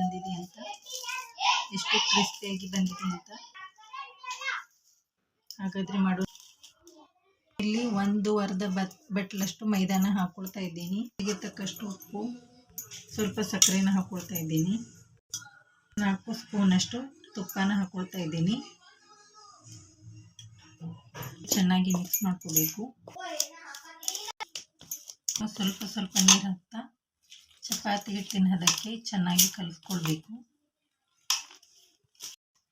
ಬಂದಿದೆ ಅಂತ. ಎಷ್ಟು ಕ್ರಿಸ್ಪಿಯಾಗಿ ಬಂದಿದೆ ಅಂತ. ಹಾಗಾದ್ರೆ ಮಾಡೋ. ಇಲ್ಲಿ ಒಂದು ಅರ್ಧ ಬತ್ ಬಟ್ಲಷ್ಟು ಮೈದಾನ ಹಾಕೊಳ್ತಾ ಇದ್ದೀನಿ. ಹೀಗೆ ತಕ್ಕಷ್ಟು ಉಪ್ಪು, ಸ್ವಲ್ಪ ಸಕ್ಕರೆನ ಹಾಕೊಳ್ತಾ ಇದ್ದೀನಿ. ನಾಲ್ಕು ಸ್ಪೂನಷ್ಟು ತುಪ್ಪನ ಹಾಕೊಳ್ತಾ ಇದ್ದೀನಿ. ಚೆನ್ನಾಗಿ ಮಿಕ್ಸ್ ಮಾಡ್ಕೋಬೇಕು. ಸ್ವಲ್ಪ ಸ್ವಲ್ಪ ನೀರು ಹಾಕ್ತಾ ಚಪಾತಿ ಹಿಟ್ಟಿನ ಹದಕ್ಕೆ ಚೆನ್ನಾಗಿ ಕಲಿಸ್ಕೊಳ್ಬೇಕು.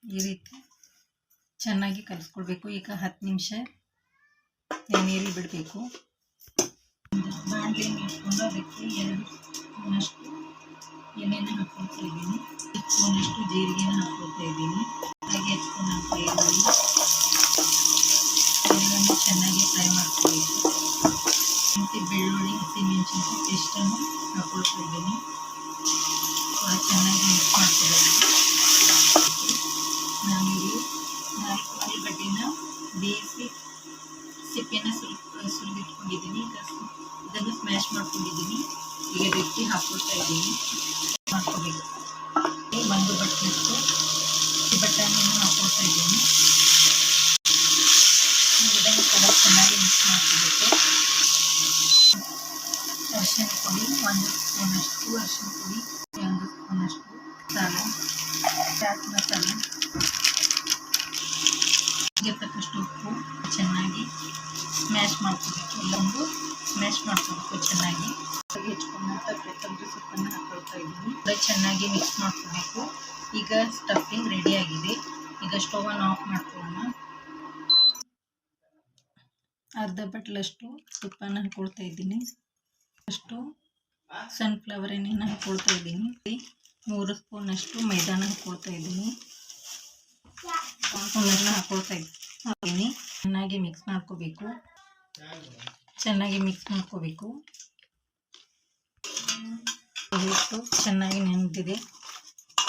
ಈ ರೀತಿ ಚೆನ್ನಾಗಿ ಕಲಿಸ್ಕೊಳ್ಬೇಕು. ಈಗ ಹತ್ತು ನಿಮಿಷ ಎಣ್ಣೆಯಲ್ಲಿ ಬಿಡಬೇಕು. ಬಾಣಲೆಯನ್ನು ಇಟ್ಕೊಂಡು ಅದಕ್ಕೆ ಎರಡು ಸ್ಪೂನಷ್ಟು ಎಣ್ಣೆನ ಹಾಕ್ಕೊಳ್ತಾ ಇದ್ದೀನಿ. ಸ್ಪೂನಷ್ಟು ಜೀರಿಗೆನ ಹಾಕ್ಕೊಳ್ತಾ ಇದ್ದೀನಿ. ಚೆನ್ನಾಗಿ ಮಿಕ್ಸ್ ಮಾಡ್ಕೋಬೇಕು ನಾನಿಲ್ಲಿ ನಾಲ್ಕು ಆಲೂಗಡ್ಡೆನ ಬೇಯಿಸಿ ಸಿಪ್ಪೆನ ಸುಲ್ ಸುಲಿದಿಟ್ಕೊಂಡಿದ್ದೀನಿ ಈಗ ಸು- ಇದನ್ನು ಸ್ಮ್ಯಾಶ್ ಮಾಡ್ಕೊಂಡಿದ್ದೀನಿ ಈಗ ಇದಕ್ಕೆ ಹಾಕ್ಕೊಳ್ತಾ ಇದ್ದೀನಿ ಮಾಡ್ಕೋಬೇಕು ಈ ಒಂದು ಬಟ್ಟೆಷ್ಟು ಬಟಾಣಿಯನ್ನು ಹಾಕ್ಕೊಳ್ತಾ ಇದ್ದೀನಿ ಈಗ ಇದನ್ನು ಕೂಡ ಚೆನ್ನಾಗಿ ಮಿಕ್ಸ್ ಮಾಡ್ಕೋಬೇಕು ಅರಿಶಿನ ಪುಡಿ ಒಂದು ಸ್ಪೂನಷ್ಟು ಅರಿಶಿನ ಪುಡಿ ಒಂದು ಸ್ಪೂನಷ್ಟು ಮಸಾಲೆ ಚಾಟ್ ಮಸಾಲೆ ಇದಕ್ಕೆ ತಕ್ಕಷ್ಟು ಉಪ್ಪು ಚೆನ್ನಾಗಿ ಸ್ಮ್ಯಾಶ್ ಮಾಡ್ಕೋಬೇಕು. ಎಲ್ಲೊಂದು ಸ್ಮ್ಯಾಶ್ ಮಾಡ್ಕೋಬೇಕು ಚೆನ್ನಾಗಿ. ಹೆಚ್ಕೊಂಡಂಥ ಕೊತ್ತಂಬರಿ ಸೊಪ್ಪನ್ನು ಹಾಕೊಳ್ತಾ ಇದ್ದೀನಿ. ಕೂಡ ಚೆನ್ನಾಗಿ ಮಿಕ್ಸ್ ಮಾಡ್ಕೋಬೇಕು. ಈಗ ಸ್ಟಫಿಂಗ್ ರೆಡಿ ಆಗಿದೆ. ಈಗ ಸ್ಟೋವನ್ನು ಆಫ್ ಮಾಡ್ಕೊಳ್ಳೋಣ. ಅರ್ಧ ಬಟ್ಲಷ್ಟು ತುಪ್ಪನ ಹಾಕೊಳ್ತಾ ಇದ್ದೀನಿ. ಅಷ್ಟು ಸನ್ಫ್ಲವರ್ ಎಣ್ಣೆನ ಹಾಕೊಳ್ತಾ ಇದ್ದೀನಿ. ಮೂರು ಸ್ಪೂನಷ್ಟು ಮೈದಾನ ಹಾಕೊಳ್ತಾ ಇದ್ದೀನಿ. ಸ್ಪೂನನ್ನು ಹಾಕೊಳ್ತಾ ಇದ್ದೀನಿ. ಚೆನ್ನಾಗಿ ಮಿಕ್ಸ್ ಮಾಡ್ಕೋಬೇಕು. ಚೆನ್ನಾಗಿ ಮಿಕ್ಸ್ ಮಾಡ್ಕೋಬೇಕು. ಹಿಟ್ಟು ಚೆನ್ನಾಗಿ ನೆನೆದಿದೆ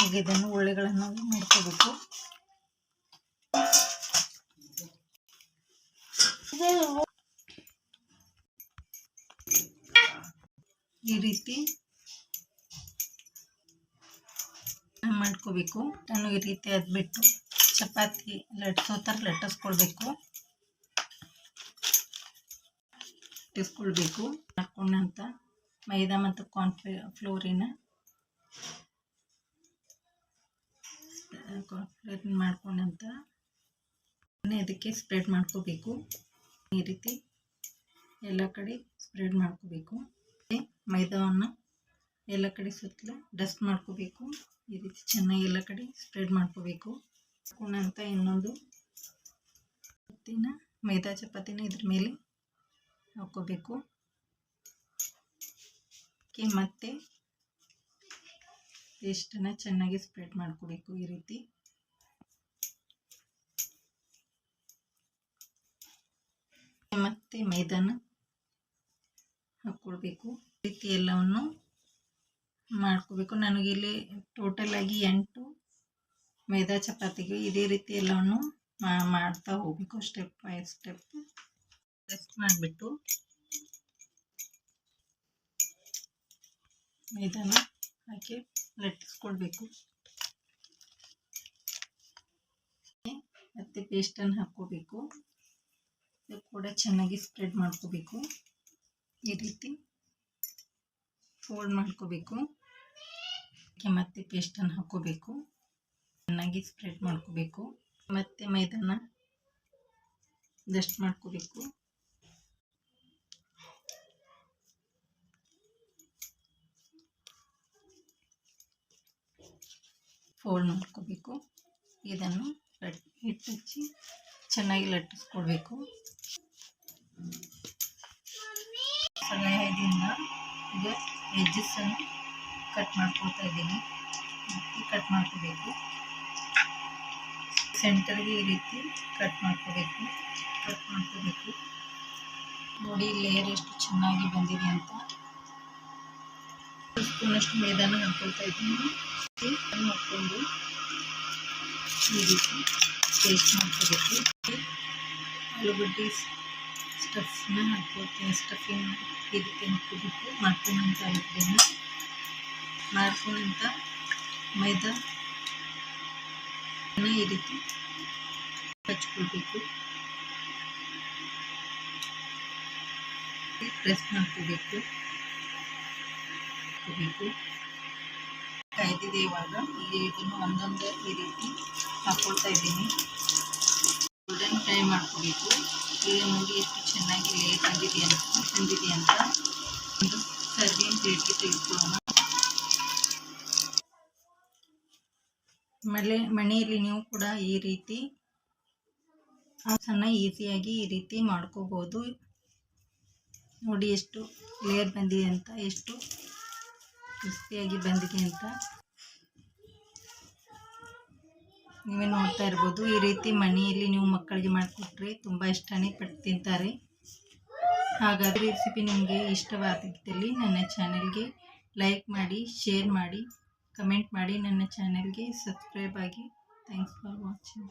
ಈಗ ಇದನ್ನು ಉಳ್ಳೆಗಳನ್ನು ಮಾಡ್ಕೋಬೇಕು ಈ ರೀತಿ ಮಾಡ್ಕೋಬೇಕು. ನಾನು ಈ ರೀತಿ ಅದ್ಬಿಟ್ಟು ಚಪಾತಿ ಲಟ್ಸೋ ಥರ ಲಟ್ಟಿಸ್ಕೊಳ್ಬೇಕು ಲಟ್ಟಿಸ್ಕೊಳ್ಬೇಕು ಹಾಕೊಂಡಂತ ಮೈದಾ ಮತ್ತು ಕಾರ್ನ್ಫ್ಲೇ ಫ್ಲೋರಿನ. ಕಾರ್ನ್ಫ್ಲೋರ್ ಮಾಡ್ಕೊಂಡಂತ ಇದಕ್ಕೆ ಸ್ಪ್ರೆಡ್ ಮಾಡ್ಕೋಬೇಕು. ಈ ರೀತಿ ಎಲ್ಲ ಕಡೆ ಸ್ಪ್ರೆಡ್ ಮಾಡ್ಕೋಬೇಕು. ಮೈದಾವನ್ನು ಎಲ್ಲ ಕಡೆ ಸುತ್ತಲೂ ಡಸ್ಟ್ ಮಾಡ್ಕೋಬೇಕು. ಈ ರೀತಿ ಚೆನ್ನಾಗಿ ಎಲ್ಲ ಕಡೆ ಸ್ಪ್ರೆಡ್ ಮಾಡ್ಕೋಬೇಕು. ಹಾಕೊಂಡಂತ ಇನ್ನೊಂದು ಚಪಾತಿನ ಮೈದಾ ಚಪಾತಿನ ಇದ್ರ ಮೇಲೆ ಹಾಕೋಬೇಕು. ಮತ್ತೆ ಪೇಸ್ಟನ್ನು ಚೆನ್ನಾಗಿ ಸ್ಪ್ರೆಡ್ ಮಾಡ್ಕೋಬೇಕು ಈ ರೀತಿ. ಮತ್ತೆ ಮೈದಾನ ಹಾಕ್ಕೊಳ್ಬೇಕು ಈ ರೀತಿ ಎಲ್ಲವನ್ನು ಮಾಡ್ಕೋಬೇಕು. ನನಗಿಲ್ಲಿ ಟೋಟಲ್ ಆಗಿ ಎಂಟು ಮೈದಾ ಚಪಾತಿಗೆ ಇದೇ ರೀತಿ ಎಲ್ಲವನ್ನು ಮಾಡ್ತಾ ಹೋಗಬೇಕು ಸ್ಟೆಪ್ ಬೈ ಸ್ಟೆಪ್ ರೆಸ್ಟ್ ಮಾಡಿಬಿಟ್ಟು ಮೈದಾನ ಹಾಕಿ ಲಟ್ಟಿಸ್ಕೊಳ್ಬೇಕು ಮತ್ತು ಪೇಸ್ಟನ್ನು ಹಾಕ್ಕೋಬೇಕು. ಇದು ಕೂಡ ಚೆನ್ನಾಗಿ ಸ್ಪ್ರೆಡ್ ಮಾಡ್ಕೋಬೇಕು. ಈ ರೀತಿ ಫೋಲ್ಡ್ ಮಾಡ್ಕೋಬೇಕು. ಮತ್ತೆ ಪೇಸ್ಟನ್ನು ಹಾಕ್ಕೋಬೇಕು. ಚೆನ್ನಾಗಿ ಸ್ಪ್ರೆಡ್ ಮಾಡ್ಕೋಬೇಕು. ಮತ್ತೆ ಮೈದಾನ ಡಸ್ಟ್ ಮಾಡ್ಕೋಬೇಕು. ಫೋಲ್ಡ್ ಮಾಡ್ಕೋಬೇಕು. ಇದನ್ನು ಲಟ್ ಹಿಟ್ಟು ಹಚ್ಚಿ ಚೆನ್ನಾಗಿ ಲಟ್ಟಿಸ್ಕೊಳ್ಬೇಕು ಸಹಾಯದಿಂದ ಈಗ ಎಜ್ಜಸನ್ನು ಕಟ್ ಮಾಡ್ಕೊಳ್ತಾ ಇದ್ದೀನಿ. ಕಟ್ ಮಾಡ್ಕೋಬೇಕು. ಸೆಂಟರ್ಗೆ ಈ ರೀತಿ ಕಟ್ ಮಾಡ್ಕೋಬೇಕು. ಕಟ್ ಮಾಡ್ಕೋಬೇಕು. ನೋಡಿ ಲೇಯರ್ ಎಷ್ಟು ಚೆನ್ನಾಗಿ ಬಂದಿದೆ ಅಂತ. ಸ್ಪೂನಷ್ಟು ಮೈದಾನ ಹಾಕೊಳ್ತಾ ಇದ್ದೀನಿ. ಹಾಕ್ಕೊಂಡು ಈ ರೀತಿ ಪೇಸ್ಟ್ ಮಾಡ್ಕೋಬೇಕು. ಆಲೂಗಡ್ಡೆ ಸ್ಟಫ್ನ ಹಾಕ್ಕೊಳ್ತೀನಿ ಸ್ಟಫಿಂಗ್ ಈ ರೀತಿ ಹಾಕ್ಕೋಬೇಕು ಅಂತ ಆಲೂಗಡ್ಡೆನ. ಮಾಡ್ಕೊಂಡಂತ ಮೈದಾ ಈ ರೀತಿ ಹಚ್ಕೊಳ್ಬೇಕು. ಪ್ರೆಸ್ ಮಾಡ್ಕೋಬೇಕು. ಹಾಕೋಬೇಕು ಕಾಯ್ದಿದೆ ಇವಾಗ. ಈಗ ಇದನ್ನು ಒಂದೊಂದೇ ಈ ರೀತಿ ಹಾಕ್ಕೊಳ್ತಾ ಇದ್ದೀನಿ. ಗೋಲ್ಡನ್ ಫ್ರೈ ಮಾಡ್ಕೋಬೇಕು. ಈಗ ನೋಡಿ ಎಷ್ಟು ಚೆನ್ನಾಗಿ ಲೇಟ್ ಆಗಿದೆ ಅಂತ, ಚೆಂದಿದೆ ಅಂತ. ಒಂದು ಸರ್ವಿಂಗ್ ಪ್ಲೇಟ್ಗೆ ತೆಗೆದುಕೊಳ್ಳೋಣ. ಮಳೆ, ಮನೆಯಲ್ಲಿ ನೀವು ಕೂಡ ಈ ರೀತಿ ಸಣ್ಣ ಈಸಿಯಾಗಿ ಈ ರೀತಿ ಮಾಡ್ಕೋಬೋದು. ನೋಡಿ ಎಷ್ಟು ಲೇಯರ್ ಬಂದಿದೆ ಅಂತ, ಎಷ್ಟು ಕ್ರಿಸ್ಪಿಯಾಗಿ ಬಂದಿದೆ ಅಂತ. ನೀವೇ ನೋಡ್ತಾ ಇರ್ಬೋದು, ಈ ರೀತಿ ಮನೆಯಲ್ಲಿ ನೀವು ಮಕ್ಕಳಿಗೆ ಮಾಡಿಕೊಟ್ರೆ ತುಂಬ ಇಷ್ಟನೇ ಪಟ್ಟು ತಿಂತಾರೆ ಹಾಗಾದರೆ ರೆಸಿಪಿ ನಿಮಗೆ ಇಷ್ಟವಾಗಿದ್ದಲ್ಲಿ ನನ್ನ ಚಾನೆಲ್ಗೆ ಲೈಕ್ ಮಾಡಿ ಶೇರ್ ಮಾಡಿ. ಕಮೆಂಟ್ ಮಾಡಿ ನನ್ನ ಚಾನೆಲ್ಗೆ ಸಬ್ಸ್ಕ್ರೈಬ್ ಆಗಿ. Thanks for watching.